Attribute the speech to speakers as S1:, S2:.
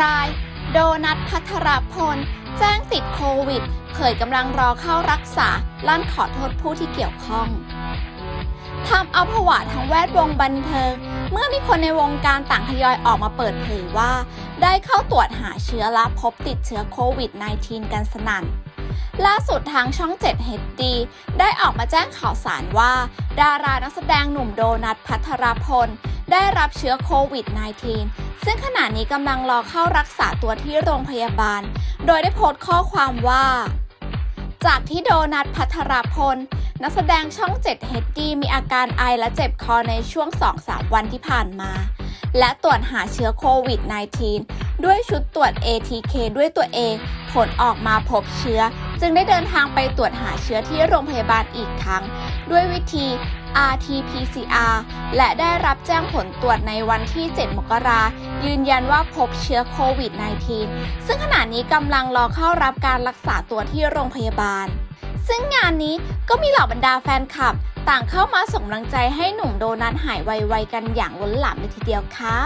S1: ราย โดนัทพัทรพล แจ้งติดโควิด เผยกำลังรอเข้ารักษา ลั่นขอโทษผู้ที่เกี่ยวข้องทำเอาผวาทั้งแวดวงบันเทิง เมื่อมีคนในวงการต่างทยอยออกมาเปิดเผยว่า ได้เข้าตรวจหาเชื้อและพบติดเชื้อโควิด -19 กันสนั่นล่าสุดทางช่อง 7 HD ได้ออกมาแจ้งข่าวสารว่า ดารานักแสดงหนุ่มโดนัทพัทรพล ได้รับเชื้อโควิด -19 ซึ่งขณะนี้กำลังรอเข้ารักษาตัวที่โรงพยาบาล โดยได้โพสต์ข้อความว่า จากที่โดนัทพัทรพล นักแสดงช่อง7 HD มีอาการไอและเจ็บคอในช่วง 2-3 วันที่ผ่านมา และตรวจหาเชื้อโควิด -19 ด้วยชุดตรวจ ATK ด้วยตัวเอง ผลออกมาพบเชื้อ จึงได้เดินทางไปตรวจหาเชื้อที่โรงพยาบาลอีกครั้ง ด้วยวิธี RT-PCR และได้รับแจ้งผลตรวจในวันที่ 7 มกรายืนยันว่าพบเชื้อโควิด -19 ซึ่งขณะนี้กำลังรอเข้ารับการรักษาตัวที่โรงพยาบาล ซึ่งงานนี้ก็มีเหล่าบรรดาแฟนคลับ ต่างเข้ามาส่งกำลังใจให้หนุ่มโดนัทหายไวๆกันอย่างล้นหลามเลยทีเดียวค่ะ